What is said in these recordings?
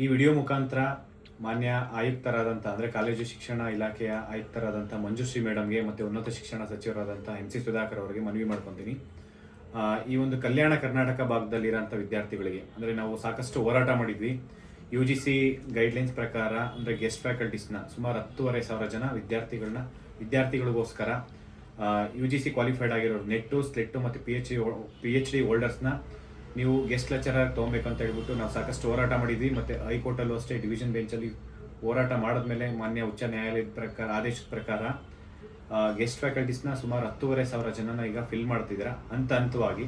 ಈ ವಿಡಿಯೋ ಮುಖಾಂತರ ಮಾನ್ಯ ಆಯುಕ್ತರಾದಂಥ ಅಂದರೆ ಕಾಲೇಜು ಶಿಕ್ಷಣ ಇಲಾಖೆಯ ಆಯುಕ್ತರಾದಂಥ ಮಂಜುಶ್ರೀ ಮೇಡಮ್ಗೆ ಮತ್ತು ಉನ್ನತ ಶಿಕ್ಷಣ ಸಚಿವರಾದಂಥ ಎಂ ಸಿ ಸುಧಾಕರ್ ಅವರಿಗೆ ಮನವಿ ಮಾಡ್ಕೊತೀನಿ. ಈ ಒಂದು ಕಲ್ಯಾಣ ಕರ್ನಾಟಕ ಭಾಗದಲ್ಲಿರೋಂಥ ವಿದ್ಯಾರ್ಥಿಗಳಿಗೆ, ಅಂದರೆ ನಾವು ಸಾಕಷ್ಟು ಹೋರಾಟ ಮಾಡಿದ್ವಿ. ಯು ಜಿ ಸಿ ಗೈಡ್ಲೈನ್ಸ್ ಪ್ರಕಾರ ಅಂದರೆ ಗೆಸ್ಟ್ ಫ್ಯಾಕಲ್ಟೀಸ್ನ ಸುಮಾರು ಹತ್ತುವರೆ ಸಾವಿರ ಜನ ವಿದ್ಯಾರ್ಥಿಗಳನ್ನ ವಿದ್ಯಾರ್ಥಿಗಳಿಗೋಸ್ಕರ ಯು ಜಿ ಸಿ ಕ್ವಾಲಿಫೈಡ್ ಆಗಿರೋರು ನೆಟ್ಟು ಸ್ಲೆಟ್ಟು ಮತ್ತು P H D P H D ಹೋಲ್ಡರ್ಸ್ನ ನೀವು ಗೆಸ್ಟ್ ಲೆಕ್ಚರರ್ ತೊಗೊಬೇಕು ಅಂತ ಹೇಳ್ಬಿಟ್ಟು ನಾವು ಸಾಕಷ್ಟು ಹೋರಾಟ ಮಾಡಿದ್ವಿ. ಮತ್ತು ಹೈಕೋರ್ಟಲ್ಲೂ ಅಷ್ಟೇ ಡಿವಿಷನ್ ಬೆಂಚಲ್ಲಿ ಹೋರಾಟ ಮಾಡಿದ್ಮೇಲೆ ಮಾನ್ಯ ಉಚ್ಚ ನ್ಯಾಯಾಲಯದ ಪ್ರಕಾರ, ಆದೇಶದ ಪ್ರಕಾರ ಗೆಸ್ಟ್ ಫ್ಯಾಕಲ್ಟೀಸ್ನ ಸುಮಾರು ಹತ್ತೂವರೆ ಸಾವಿರ ಜನನ ಈಗ ಫಿಲ್ ಮಾಡ್ತಿದ್ದೀರಾ ಹಂತ ಹಂತವಾಗಿ.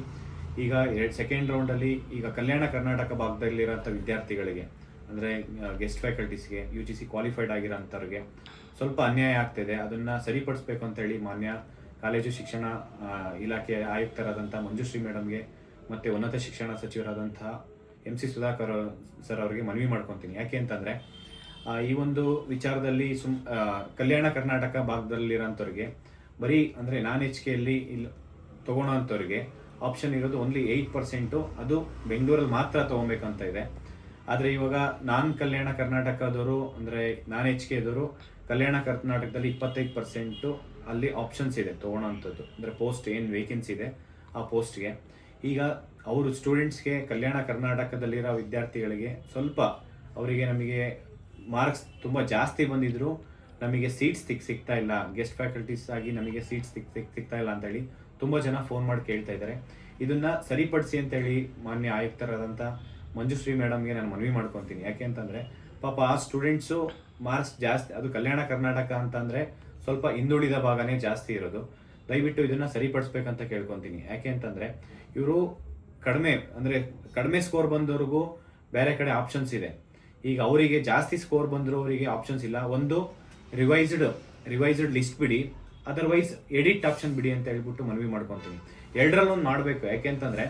ಈಗ ಎರಡು ಸೆಕೆಂಡ್ ರೌಂಡಲ್ಲಿ ಈಗ ಕಲ್ಯಾಣ ಕರ್ನಾಟಕ ಭಾಗದಲ್ಲಿರೋಂಥ ವಿದ್ಯಾರ್ಥಿಗಳಿಗೆ, ಅಂದರೆ ಗೆಸ್ಟ್ ಫ್ಯಾಕಲ್ಟೀಸ್ಗೆ ಯು ಜಿ ಸಿ ಕ್ವಾಲಿಫೈಡ್ ಆಗಿರೋಂಥವ್ರಿಗೆ ಸ್ವಲ್ಪ ಅನ್ಯಾಯ ಆಗ್ತಿದೆ. ಅದನ್ನು ಸರಿಪಡಿಸ್ಬೇಕು ಅಂತೇಳಿ ಮಾನ್ಯ ಕಾಲೇಜು ಶಿಕ್ಷಣ ಇಲಾಖೆ ಆಯುಕ್ತರಾದಂಥ ಮಂಜುಶ್ರೀ ಮೇಡಮ್ಗೆ ಮತ್ತು ಉನ್ನತ ಶಿಕ್ಷಣ ಸಚಿವರಾದಂತಹ ಎಂ ಸಿ ಸುಧಾಕರ್ ಸರ್ ಅವರಿಗೆ ಮನವಿ ಮಾಡ್ಕೊತೀನಿ. ಯಾಕೆ ಅಂತಂದರೆ ಈ ಒಂದು ವಿಚಾರದಲ್ಲಿ ಸುಮ್ ಕಲ್ಯಾಣ ಕರ್ನಾಟಕ ಭಾಗದಲ್ಲಿರೋಂಥವ್ರಿಗೆ, ಬರೀ ಅಂದರೆ ನಾನ್ ಎಚ್ ಕೆಯಲ್ಲಿ ಇಲ್ಲಿ ತೊಗೊಳೋಂಥವ್ರಿಗೆ ಆಪ್ಷನ್ ಇರೋದು ಓನ್ಲಿ ಏಯ್ಟ್ ಪರ್ಸೆಂಟು ಅದು ಬೆಂಗಳೂರಲ್ಲಿ ಮಾತ್ರ ತೊಗೊಬೇಕಂತ ಇದೆ. ಆದರೆ ಇವಾಗ ನಾನ್ ಕಲ್ಯಾಣ ಕರ್ನಾಟಕದವರು ಅಂದರೆ ನಾನ್ ಎಚ್ ಕೆದವರು ಕಲ್ಯಾಣ ಕರ್ನಾಟಕದಲ್ಲಿ ಇಪ್ಪತ್ತೈದು ಪರ್ಸೆಂಟು ಅಲ್ಲಿ ಆಪ್ಷನ್ಸ್ ಇದೆ ತೊಗೊಳೋಂಥದ್ದು. ಅಂದರೆ ಪೋಸ್ಟ್ ಏನು ವೇಕೆನ್ಸಿ ಇದೆ ಆ ಪೋಸ್ಟ್ಗೆ ಈಗ ಅವರು ಸ್ಟೂಡೆಂಟ್ಸ್ಗೆ ಕಲ್ಯಾಣ ಕರ್ನಾಟಕದಲ್ಲಿರೋ ವಿದ್ಯಾರ್ಥಿಗಳಿಗೆ ಸ್ವಲ್ಪ ಅವರಿಗೆ ನಮಗೆ ಮಾರ್ಕ್ಸ್ ತುಂಬ ಜಾಸ್ತಿ ಬಂದಿದ್ದರೂ ನಮಗೆ ಸೀಟ್ಸ್ ಸಿಕ್, ಸಿಗ್ತಾ ಇಲ್ಲ. ಗೆಸ್ಟ್ ಫ್ಯಾಕಲ್ಟೀಸ್ ಆಗಿ ನಮಗೆ ಸೀಟ್ಸ್ ಸಿಕ್ ಸಿಕ್, ಸಿಗ್ತಾ ಇಲ್ಲ ಅಂತೇಳಿ ತುಂಬ ಜನ ಫೋನ್ ಮಾಡಿ ಕೇಳ್ತಾ ಇದ್ದಾರೆ. ಇದನ್ನು ಸರಿಪಡಿಸಿ ಅಂತೇಳಿ ಮಾನ್ಯ ಆಯುಕ್ತರಾದಂಥ ಮಂಜುಶ್ರೀ ಮೇಡಮ್ಗೆ ನಾನು ಮನವಿ ಮಾಡ್ಕೊತೀನಿ. ಯಾಕೆ ಅಂತಂದರೆ, ಪಾಪ ಆ ಸ್ಟೂಡೆಂಟ್ಸು ಮಾರ್ಕ್ಸ್ ಜಾಸ್ತಿ, ಅದು ಕಲ್ಯಾಣ ಕರ್ನಾಟಕ ಅಂತಂದರೆ ಸ್ವಲ್ಪ ಹಿಂದುಳಿದ ಭಾಗನೇ ಜಾಸ್ತಿ ಇರೋದು. ದಯವಿಟ್ಟು ಇದನ್ನ ಸರಿಪಡಿಸ್ಬೇಕಂತ ಕೇಳ್ಕೊತೀನಿ. ಯಾಕೆ ಅಂತಂದರೆ, ಇವರು ಕಡಿಮೆ, ಅಂದರೆ ಕಡಿಮೆ ಸ್ಕೋರ್ ಬಂದವ್ರಿಗೂ ಬೇರೆ ಕಡೆ ಆಪ್ಷನ್ಸ್ ಇದೆ. ಈಗ ಅವರಿಗೆ ಜಾಸ್ತಿ ಸ್ಕೋರ್ ಬಂದರೂ ಅವರಿಗೆ ಆಪ್ಷನ್ಸ್ ಇಲ್ಲ. ಒಂದು ರಿವೈಸ್ಡ್ ರಿವೈಸ್ಡ್ ಲಿಸ್ಟ್ ಬಿಡಿ. ಅದರ್ವೈಸ್ ಎಡಿಟ್ ಆಪ್ಷನ್ ಬಿಡಿ ಅಂತ ಹೇಳ್ಬಿಟ್ಟು ಮನವಿ ಮಾಡ್ಕೊತೀನಿ. ಎರಡರಲ್ಲೊಂದು ಮಾಡಬೇಕು. ಯಾಕೆ ಅಂತಂದರೆ,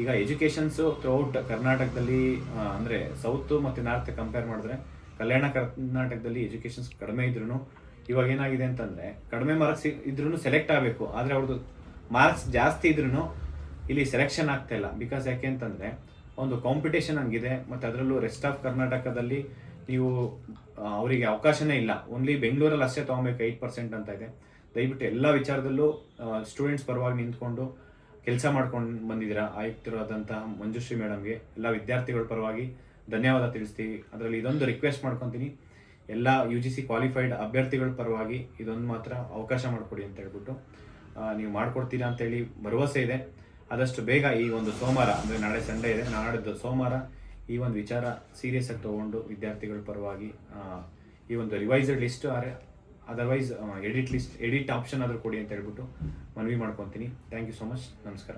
ಈಗ ಎಜುಕೇಷನ್ಸು ಥ್ರೂಔಟ್ ಕರ್ನಾಟಕದಲ್ಲಿ ಅಂದರೆ ಸೌತ್ ಮತ್ತು ನಾರ್ತ್ ಕಂಪೇರ್ ಮಾಡಿದ್ರೆ, ಕಲ್ಯಾಣ ಕರ್ನಾಟಕದಲ್ಲಿ ಎಜುಕೇಷನ್ಸ್ ಕಡಿಮೆ ಇದ್ರೂ ಇವಾಗ ಏನಾಗಿದೆ ಅಂತಂದ್ರೆ, ಕಡಿಮೆ ಮಾರ್ಕ್ಸ್ ಇದ್ರೂ ಸೆಲೆಕ್ಟ್ ಆಗಬೇಕು. ಆದರೆ ಅವ್ರದ್ದು ಮಾರ್ಕ್ಸ್ ಜಾಸ್ತಿ ಇದ್ರೂ ಇಲ್ಲಿ ಸೆಲೆಕ್ಷನ್ ಆಗ್ತಾ ಇಲ್ಲ. ಬಿಕಾಸ್ ಯಾಕೆ ಅಂತಂದ್ರೆ, ಒಂದು ಕಾಂಪಿಟೇಷನ್ ಹಂಗಿದೆ, ಮತ್ತು ಅದರಲ್ಲೂ ರೆಸ್ಟ್ ಆಫ್ ಕರ್ನಾಟಕದಲ್ಲಿ ನೀವು ಅವರಿಗೆ ಅವಕಾಶನೇ ಇಲ್ಲ. ಓನ್ಲಿ ಬೆಂಗಳೂರಲ್ಲಿ ಅಷ್ಟೇ ತೊಗೊಬೇಕು ಏಯ್ಟ್ ಪರ್ಸೆಂಟ್ ಅಂತ ಇದೆ. ದಯವಿಟ್ಟು ಎಲ್ಲ ವಿಚಾರದಲ್ಲೂ ಸ್ಟೂಡೆಂಟ್ಸ್ ಪರವಾಗಿ ನಿಂತ್ಕೊಂಡು ಕೆಲಸ ಮಾಡ್ಕೊಂಡು ಬಂದಿದ್ದೀರಾ? ಆಯುಕ್ತರಾದಂತಹ ಮಂಜುಶ್ರೀ ಮೇಡಮ್ಗೆ ಎಲ್ಲ ವಿದ್ಯಾರ್ಥಿಗಳ ಪರವಾಗಿ ಧನ್ಯವಾದ ತಿಳಿಸ್ತೀವಿ. ಅದರಲ್ಲಿ ಇದೊಂದು ರಿಕ್ವೆಸ್ಟ್ ಮಾಡ್ಕೊತೀನಿ. ಎಲ್ಲ ಯು ಜಿ ಸಿ ಕ್ವಾಲಿಫೈಡ್ ಅಭ್ಯರ್ಥಿಗಳ ಪರವಾಗಿ ಇದೊಂದು ಮಾತ್ರ ಅವಕಾಶ ಮಾಡಿಕೊಡಿ ಅಂತ ಹೇಳ್ಬಿಟ್ಟು ನೀವು ಮಾಡ್ಕೊಡ್ತೀರಾ ಅಂತೇಳಿ ಭರವಸೆ ಇದೆ. ಆದಷ್ಟು ಬೇಗ ಈ ಒಂದು ಸೋಮವಾರ, ಅಂದರೆ ನಾಳೆ ಸಂಡೇ ಇದೆ, ನಾಡಿದ್ದು ಸೋಮವಾರ ಈ ಒಂದು ವಿಚಾರ ಸೀರಿಯಸ್ ಆಗಿ ತಗೊಂಡು ವಿದ್ಯಾರ್ಥಿಗಳ ಪರವಾಗಿ ಈ ಒಂದು ರಿವೈಸ್ಡ್ ಲಿಸ್ಟ್ ಆರೆ otherwise edit list edit option ಆದರೂ ಕೊಡಿ ಅಂತ ಹೇಳ್ಬಿಟ್ಟು ಮನವಿ ಮಾಡ್ಕೊತೀನಿ. ಥ್ಯಾಂಕ್ ಯು ಸೊ ಮಚ್ ನಮಸ್ಕಾರ.